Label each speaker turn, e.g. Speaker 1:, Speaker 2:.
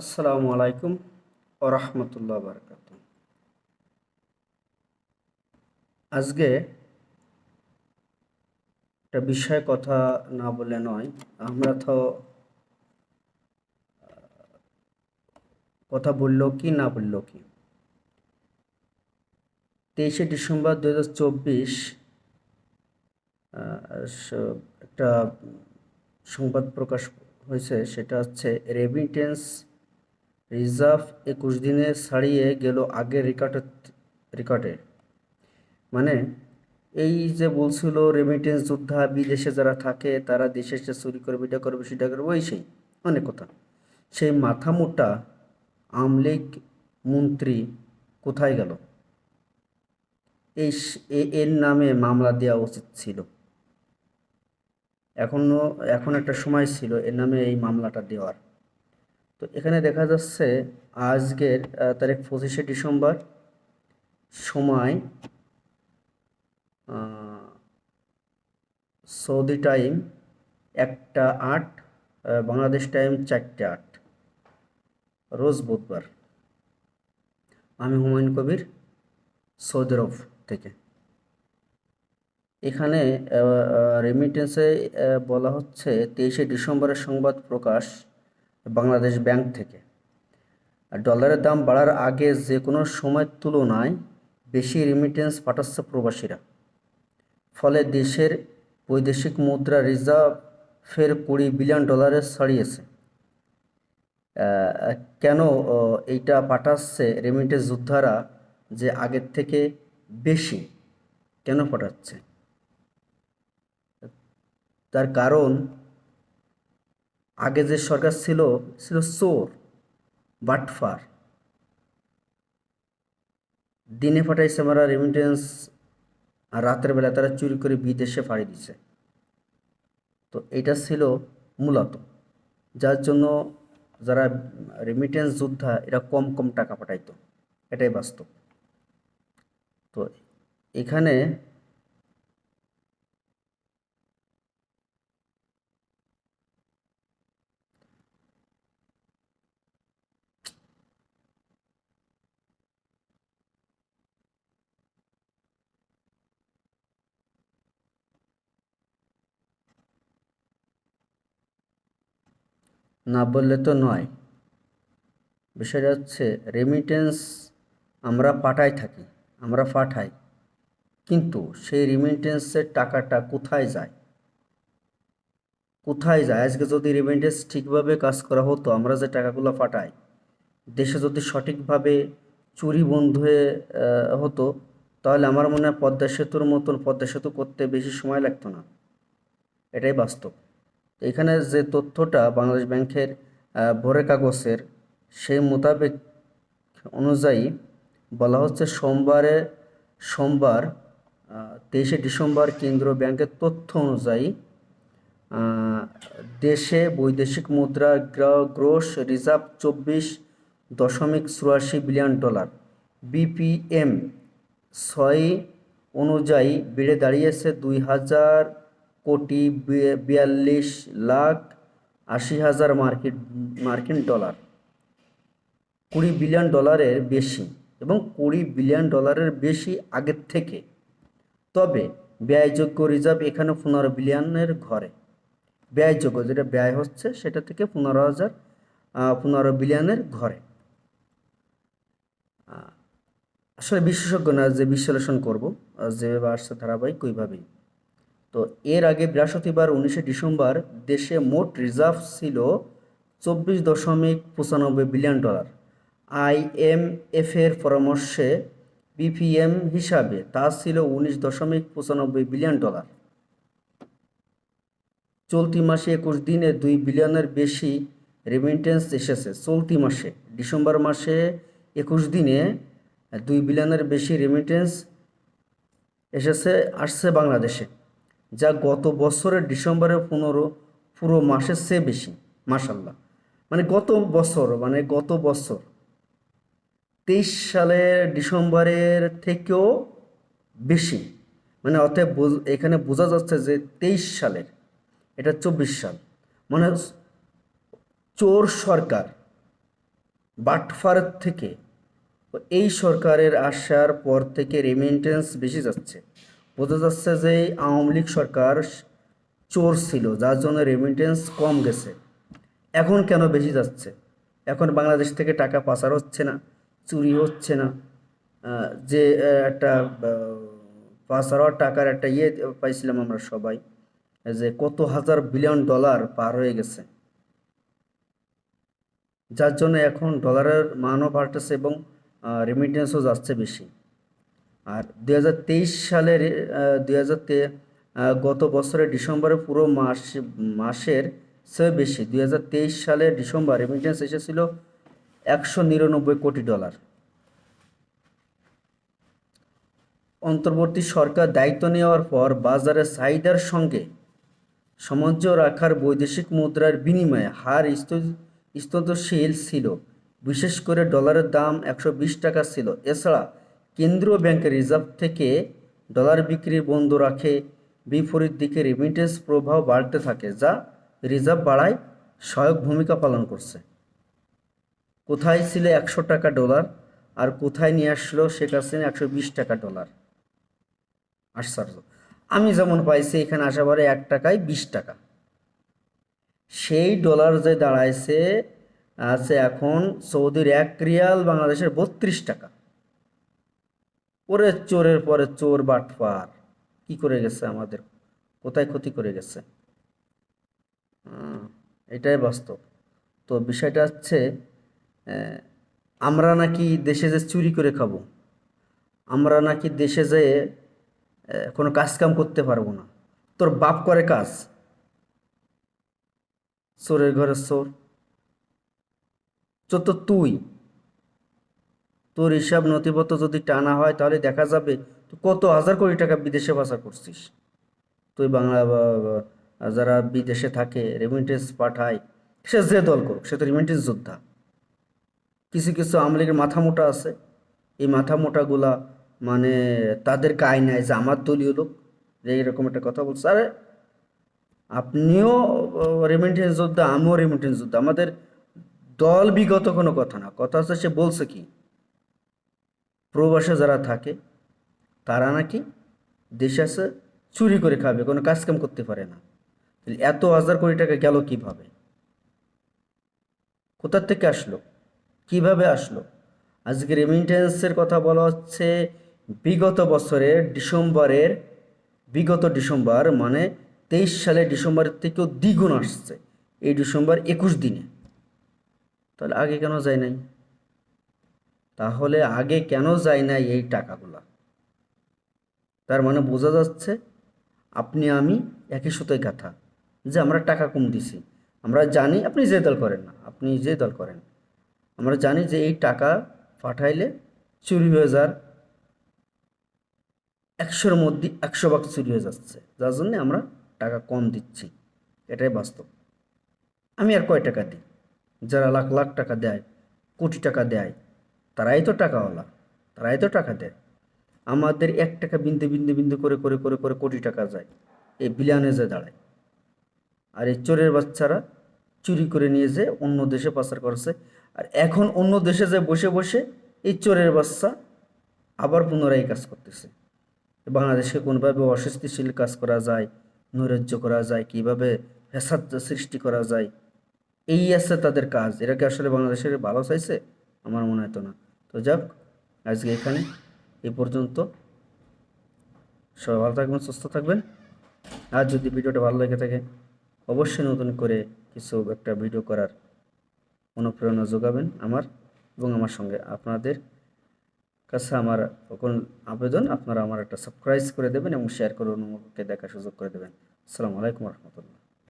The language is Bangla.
Speaker 1: আসসালামু আলাইকুম ও রহমতুল্লাহ বারকাত আজকে একটা বিষয়ে কথা না বলে নয়, আমরা তো, কথা বলল কি না বলল কি? তেইশে ডিসেম্বর দু হাজার চব্বিশ একটা সংবাদ প্রকাশ হয়েছে, সেটা হচ্ছে রেমিটেন্স রিজার্ভ একুশ দিনে ছাড়িয়ে গেল আগের রেকর্ডের রেকর্ডে মানে এই যে বলছিল রেমিটেন্স যোদ্ধা, বিদেশে যারা থাকে, তারা দেশে এসে চুরি করবে এটা করবে সেটা করবে, ওই সেই, অনেক কথা। সেই মাথা মোটা আমলিগ মন্ত্রী কোথায় গেল? এই এর নামে মামলা দেওয়া উচিত ছিল। এখনও এখন একটা সময় ছিল, এর নামে এই মামলাটা দেওয়ার। তো এখানে দেখা যাচ্ছে আজকের তারিখ পঁচিশে ডিসেম্বর, সময় সৌদি টাইম একটা আট বাংলাদেশ টাইম চারটে আট, রোজ বুধবার। আমি হুমায়ুন কবির, সৌদি আরব থেকে। এখানে রেমিটেন্সে বলা হচ্ছে তেইশে ডিসেম্বরের সংবাদ প্রকাশ বাংলাদেশ ব্যাংক থেকে। ডলারের দাম বাড়ার আগে যে কোনো সময়ের তুলনায় বেশি রেমিটেন্স পাঠাচ্ছে প্রবাসীরা। ফলে দেশের বৈদেশিক মুদ্রা রিজার্ভ ফের কুড়ি বিলিয়ন ডলারে ছাড়িয়েছে। কেন এইটা পাঠাচ্ছে রেমিটেন্স যোদ্ধারা যে আগের থেকে বেশি কেন পাঠাচ্ছে? তার কারণ আগে যে সরকার ছিল ছিল চোর বাটফার। দিনে পাঠাইছে আমরা রেমিটেন্স আর রাতের বেলা তারা চুরি করে বিদেশে ফাড়ি দিছে। তো এটা ছিল মূলত, যার জন্য যারা রেমিটেন্স যোদ্ধা, এরা কম কম টাকা পাঠাইতো। এটাই বাস্তব। তো এখানে না বললে তো নয়। বিষয়টা হচ্ছে রেমিটেন্স আমরা পাঠাই থাকি, আমরা পাঠাই। কিন্তু সেই রেমিটেন্সের টাকাটা কোথায় যায়? কোথায় যায়? আজকে যদি রেমিটেন্স ঠিকভাবে কাজ করা হতো, আমরা যে টাকাগুলো পাঠাই, দেশে যদি সঠিকভাবে চুরি বন্ধ হয়ে হতো, তাহলে আমার মনে হয় পদ্মা সেতুর মতন, পদ্মা সেতু করতে বেশি সময় লাগতো না। এটাই বাস্তব। এখানে যে তথ্যটা বাংলাদেশ ব্যাংকের ভোরে কাগজের, সেই মোতাবেক অনুযায়ী বলা হচ্ছে সোমবারে, সোমবার তেইশে ডিসেম্বর কেন্দ্রীয় ব্যাংকের তথ্য অনুযায়ী দেশে বৈদেশিক মুদ্রা গ্রোস রিজার্ভ চব্বিশ দশমিক চুরাশি বিলিয়ন ডলার। বিপিএম ছয় অনুযায়ী বেড়ে দাঁড়িয়েছে দুই হাজার কোটি বিয়াল্লিশ লাখ আশি হাজার মার্কিন মার্কিন ডলার। কুড়ি বিলিয়ন ডলারের বেশি এবং কুড়ি বিলিয়ন ডলারের বেশি আগের থেকে। তবে ব্যয়যোগ্য রিজার্ভ এখানে পনেরো বিলিয়নের ঘরে। ব্যয়যোগ্য যেটা ব্যয় হচ্ছে সেটা থেকে পনেরো হাজার পনেরো বিলিয়নের ঘরে। আসলে বিশেষজ্ঞ না যে বিশ্লেষণ করব যেভাবে আসছে ধারাবাহিক ওইভাবেই। তো এর আগে বৃহস্পতিবার উনিশে ডিসেম্বর দেশে মোট রিজার্ভ ছিল চব্বিশ দশমিক পঁচানব্বই বিলিয়ন ডলার। আইএমএফের পরামর্শে বিপিএম হিসাবে তা ছিল উনিশ দশমিক পঁচানব্বই বিলিয়ন ডলার। চলতি মাসে একুশ দিনে দুই বিলিয়নের বেশি রেমিটেন্স এসেছে। চলতি মাসে, ডিসেম্বর মাসে একুশ দিনে দুই বিলিয়নের বেশি রেমিটেন্স এসেছে, আসছে বাংলাদেশে। যা গত বছরের ডিসেম্বরের পনেরো পুরো মাসের চেয়ে বেশি মাসাল্লাহ মানে গত বছর মানে গত বছর। তেইশ সালের ডিসেম্বরের থেকেও বেশি। মানে অতএব এখানে বোঝা যাচ্ছে যে তেইশ সালের, এটা চব্বিশ সাল। মানে চোর সরকার বাটফারের থেকে, এই সরকারের আসার পর থেকে রেমিটেন্স বেশি যাচ্ছে। বোঝা যাচ্ছে যে আওয়ামী লীগ সরকার চোর ছিল, যার জন্য রেমিটেন্স কম গেছে। এখন কেন বেশি যাচ্ছে? এখন বাংলাদেশ থেকে টাকা পাচার হচ্ছে না, চুরি হচ্ছে না। যে একটা পাচার হওয়ার টাকার একটা ইয়ে পাইছিলাম আমরা সবাই, যে কত হাজার বিলিয়ন ডলার পার হয়ে গেছে। যার জন্য এখন ডলারের মানও বাড়তেছে এবং রেমিটেন্সও যাচ্ছে বেশি। আর দুই হাজার তেইশ সালের দুই হাজার গত বছরের ডিসেম্বরের পুরো মাস, মাসের চেয়ে বেশি, দুই হাজার তেইশ সালের ডিসেম্বর রেমিটেন্স এসেছিল একশো নিরানব্বই কোটি ডলার। অন্তর্বর্তী সরকার দায়িত্ব নেওয়ার পর বাজারের চাহিদার সঙ্গে সামঞ্জস্য রাখার বৈদেশিক মুদ্রার বিনিময়ে হার স্থ- স্থিতিশীল ছিল। বিশেষ করে ডলারের দাম একশো বিশ টাকা ছিল। এছাড়া কেন্দ্রীয় ব্যাংকের রিজার্ভ থেকে ডলার বিক্রি বন্ধ রাখে। বিপরীত দিকে রেমিটেন্স প্রভাব বাড়তে থাকে, যা রিজার্ভ বাড়ায় সহায়ক ভূমিকা পালন করছে। কোথায় ছিল একশো টাকা ডলার আর কোথায় নিয়ে আসলো শেখ হাসিনা একশো বিশ টাকা ডলার? আশ্চর্য। আমি যেমন পাইছি, এখানে আসাবারে এক টাকায় বিশ টাকা। সেই ডলার যে দাঁড়াইছে, আছে এখন সৌদির এক রিয়াল, বাংলাদেশের বত্রিশ টাকা। ওরে চোরের পরে চোর বাটপার। কি করে গেছে আমাদের? কোথায় ক্ষতি করে গেছে? এটাই বাস্তব। তো বিষয়টা হচ্ছে আমরা নাকি দেশে যে চুরি করে খাব, আমরা নাকি দেশে যেয়ে কোনো কাজ কাম করতে পারব না। তোর বাপ করে কাজ, চোরের ঘরের চোর। চোর তো তুই। তোর হিসাব নথিপত্র যদি টানা হয়, তাহলে দেখা যাবে তুই কত হাজার কোটি টাকা বিদেশে বাসা করছিস। তুই বাংলা যারা বিদেশে থাকে রেমিটেন্স পাঠায়, সে যে দল করুক, সে তো রেমিটেন্স যোদ্ধা। কিছু কিছু আওয়ামী লীগের মাথা মোটা আছে। এই মাথা মোটাগুলা মানে তাদের গায়ে নেয় যে আমার দলীয় লোক। যে এরকম একটা কথা বলছে। আরে, আপনিও রেমিটেন্স যোদ্ধা, আমিও রেমিটেন্স যোদ্ধা। আমাদের দল বিগত কোনো কথা না। কথা হচ্ছে সে বলছে কি? প্রবাসে যারা থাকে, তারা নাকি দেশে আসে চুরি করে খাবে, কোনো কাজকাম করতে পারে না। তাহলে এত হাজার কোটি টাকা গেল কীভাবে? কোথার থেকে আসলো? কীভাবে আসলো? আজকে রেমিটেন্সের কথা বলা হচ্ছে, বিগত বছরের ডিসেম্বরের, বিগত ডিসেম্বর মানে তেইশ সালে ডিসেম্বরের থেকেও দ্বিগুণ আসছে, এই ডিসেম্বর একুশ দিনে। তাহলে আগে কেন যায় নাই? তাহলে আগে কেন যায় না এই টাকাগুলা? তার মানে বোঝা যাচ্ছে আপনি, আমি একই সুতোয় গাথা যে আমরা টাকা কম দিছি। আমরা জানি আপনি যে দল করেন না, আপনি যে দল করেন। আমরা জানি যে এই টাকা পাঠাইলে চুরি হয়ে যার একশোর মধ্যে একশো ভাগ চুরি হয়ে যাচ্ছে। যার জন্য আমরা টাকা কম দিচ্ছি। এটাই বাস্তব। আমি আর কয় টাকা দিই? যারা লাখ লাখ টাকা দেয়, কোটি টাকা দেয় তারাই তো টাকাওয়ালা, তারাই তো টাকা দেয়। আমাদের এক টাকা বিন্দু বিন্দু বিন্দু করে করে করে করে কোটি টাকা যায়, এই বিলিয়নে যে দাঁড়ায়। আর এই চোরের বাচ্চারা চুরি করে নিয়ে যে অন্য দেশে পাচার করছে। আর এখন অন্য দেশে যে বসে বসে এই চোরের বাচ্চা আবার পুনরায় কাজ করতেছে। বাংলাদেশে কোনোভাবে অস্বস্তিশীল কাজ করা যায়, নৈরাজ্য করা যায়, কীভাবে ফ্যাসাদ সৃষ্টি করা যায়, এই আছে তাদের কাজ। এরা কি আসলে বাংলাদেশের ভালো চাইছে? আমার মনে হয় তো না। তো যাক, আজকে এখানে এই পর্যন্ত। সবাই ভালো থাকবেন, সুস্থ থাকবেন। আর যদি ভিডিওটা ভালো লেগে থাকে, অবশ্যই নতুন করে কিছু একটা ভিডিও করার অনুপ্রেরণা যোগাবেন আমার এবং আমার সঙ্গে। আপনাদের কাছে আমার কোন আবেদন, আপনারা আমার একটা সাবস্ক্রাইব করে দেবেন এবং শেয়ার করে অন্যকে দেখার সুযোগ করে দেবেন। আসসালামু আলাইকুম রহমতুল্লাহ।